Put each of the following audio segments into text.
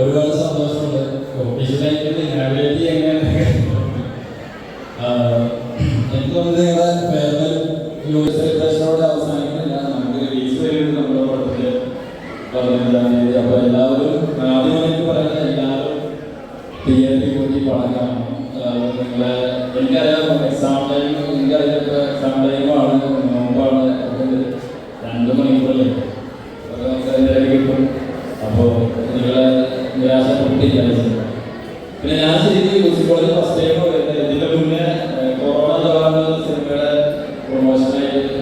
ഒരുപാട് സന്തോഷമുണ്ട്. ഓഫീസിലേക്ക് നാവിഗേറ്റ് ചെയ്യാൻ എനിക്ക് തോന്നുന്നത് ഞങ്ങളുടെ ഫെയർവെൽ യൂസ് സെലിബ്രേഷനോട് അവസാനിക്കുന്നില്ല. നമുക്ക് റിലീസ് വരുന്നത് നമ്മുടെ പടത്തിൽ. പതിനഞ്ചാം തീയതി. അപ്പോൾ എല്ലാവരും ആദ്യം എനിക്ക് പറയുന്നത് എല്ലാവരും തിയേറ്ററിൽ പോയി പടം കാണണം. നിങ്ങളെ ഞാൻ ശരിക്കും മ്യൂസിക് കോളേജ് ഫസ്റ്റ് ടൈം വരുന്നത്. ഇതിന്റെ മുന്നേ കൊറോണ കാലത്ത് സിനിമയുടെ പ്രൊമോഷനായിട്ട്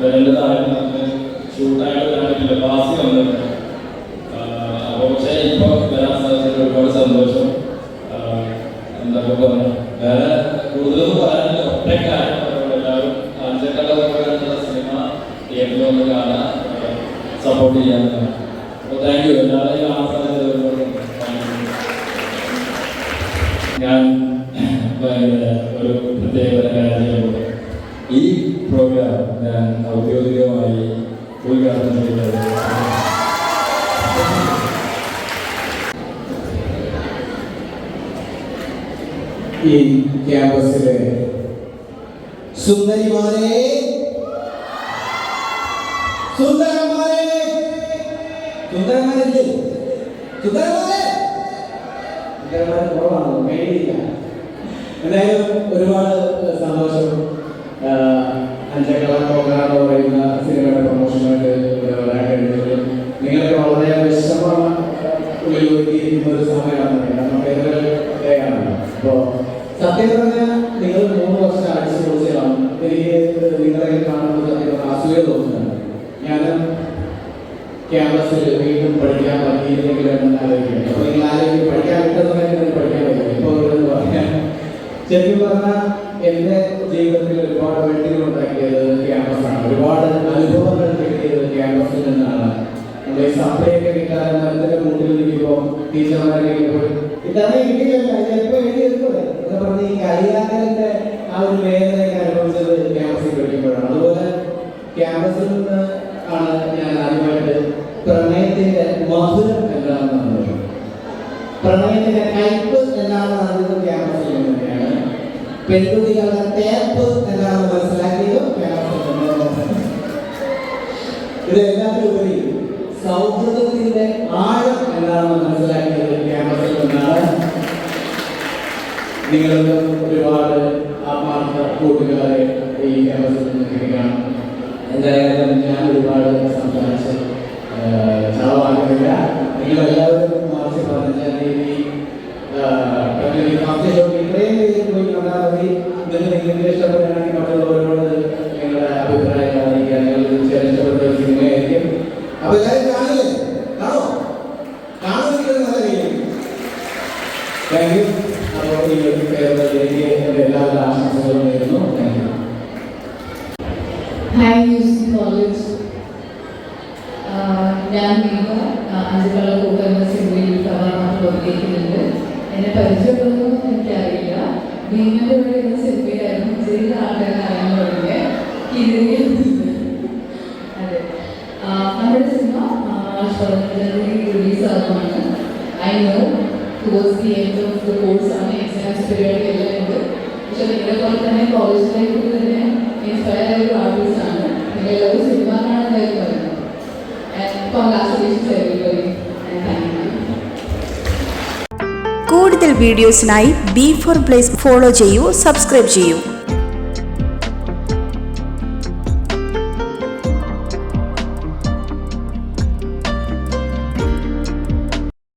വരേണ്ടതായിരുന്നു അന്ന് ഷൂട്ടായിട്ട് വരാൻ പറ്റില്ല വന്നിട്ടുണ്ട് അപ്പോൾ പക്ഷേ ഇപ്പോൾ വരാൻ സാധിച്ചതിൽ ഒരുപാട് സന്തോഷം. എന്താ പറഞ്ഞു വേറെ കൂടുതലൊന്നും പറയാനില്ല. ഒറ്റക്കാരം എല്ലാവരും അഞ്ചക്കള്ള സിനിമ തിയേറ്ററിൽ വന്ന് കാണാൻ സപ്പോർട്ട് ചെയ്യാൻ. അപ്പോൾ താങ്ക് യു എല്ലാവരെയും പ്രോഗ്രാം ഞാൻ ഔദ്യോഗികമായി ഉദ്ഘാടനം ചെയ്യുന്നത്. ഈ ക്യാമ്പസിലെ സുന്ദരിമാരെ സുന്ദരമാരെ സുന്ദരന്മാരില്ലേ? സുന്ദരമാരെ സുന്ദരന്മാരെ കുറവാണ് മേടിയില്ല എന്തായാലും ഒരുപാട് സന്തോഷം. അഞ്ചക്കള പ്രോഗ്രാം എന്ന് പറയുന്ന പ്രൊമോഷനായിട്ട് ഇവിടെ വരാൻ കഴിഞ്ഞത്. നിങ്ങൾക്ക് വളരെ വിഷമം ഉള്ളിൽ ഒരു സമയമാണ്. കാരണം ഫെയർവെൽ അപ്പോൾ സത്യം പറഞ്ഞാൽ നിങ്ങൾ മൂന്ന് വർഷം അടിച്ചു പൊളിച്ചതാണ്. എനിക്ക് നിങ്ങളെ കാണുമ്പോൾ സത്യം പറഞ്ഞാൽ അസൂയ ഞാൻ ക്യാമ്പസിൽ വീണ്ടും പഠിക്കാൻ പറ്റിയിരുന്നെങ്കിൽ എന്ന് ആലോചിക്കുന്നു. അപ്പോൾ നിങ്ങൾ പഠിക്കാൻ വിട്ടതുമായിട്ട് പഠിക്കാൻ പറ്റില്ല. ഇപ്പോൾ പറയാൻ ശരിക്കും പറഞ്ഞാൽ എന്റെ ജീവിതത്തിൽ ഒരുപാട് വെട്ടികൾ ഉണ്ടാക്കിയത് ക്യാമ്പസാണ് ഒരുപാട് അനുഭവങ്ങൾ കിട്ടിയത് ക്യാമ്പസിൽ നിന്നാണ്. നമ്മുടെ ഈ സപ്ലൈ ഒക്കെ കിട്ടാതെ മരത്തിന്റെ മുട്ടിൽ നിൽക്കുമ്പോൾ ടീച്ചർമാരെ പോയി ഇതാണ് കിട്ടിയില്ല ചിലപ്പോൾ എഴുതിയെടുക്കൂടെ എന്ന് പറഞ്ഞ് ഈ കളിയാക്കലിന്റെ ആ ഒരു വേദനയൊക്കെ അനുഭവിച്ചത് ക്യാമ്പസിൽ പഠിക്കുമ്പോഴാണ് അതുപോലെ ക്യാമ്പസിൽ നിന്ന് ആണ് ഞാൻ ആദ്യമായിട്ട് പ്രണയത്തിന്റെ മധുരം എന്താണെന്ന് പറഞ്ഞത്. പ്രണയത്തിന്റെ കയ്പ് എന്താണെന്ന് അറിഞ്ഞത് ക്യാമ്പസിൽ നിന്ന് തന്നെയാണ് പെൺകുട്ടികളുടെ തേപ്പ് എന്താണെന്ന് മനസ്സിലാക്കിയത് ഇത് നിന്ന് ഇതെല്ലാത്തിലുപരി സൗഹൃദത്തിന്റെ ആഴം എന്താണെന്ന് മനസ്സിലാക്കിയത് ക്യാമ്പസിൽ നിന്നാണ് നിങ്ങൾക്ക് ഒരുപാട് ആത്മാർത്ഥ കൂട്ടുകാരെ ഈ ക്യാമ്പസിൽ നിന്ന് കിട്ടിയാണ് എന്തായാലും ഞാൻ ഒരുപാട് സംസാരിച്ച് ചാവാകുന്നില്ല നിങ്ങളെല്ലാവരും താങ്ക് യു അപ്പോൾ ഈ ഒരു കേരളത്തിലേക്ക് എന്റെ എല്ലാവരുടെ ആശംസകളും നേരുന്നു. Thank you hi UC college ഞാൻ മീന അഞ്ചുകള കൂട്ടുന്ന സിനിമയിൽ കഥാപാത്രം അഭിനയിക്കുന്നുണ്ട് എന്നെ പരിചയപ്പെടുന്നൊന്നും എനിക്കറിയില്ല. ഭീമന്റെ കൂടെ എന്ന സിനിമയിലായിരുന്നു ചെറിയ അറിയാൻ തുടങ്ങിയ കിരിയ അതെ. നമ്മുടെ സിനിമ പതിനഞ്ചാം തീയതി release ആകുവാണ് I know towards the end of the course ആണ് എക്സാംസ് പരിപാടി കൂടുതൽ വീഡിയോസിനായി ബി ഫോർ പ്ലേസ് ഫോളോ ചെയ്യൂ സബ്സ്ക്രൈബ് ചെയ്യൂ.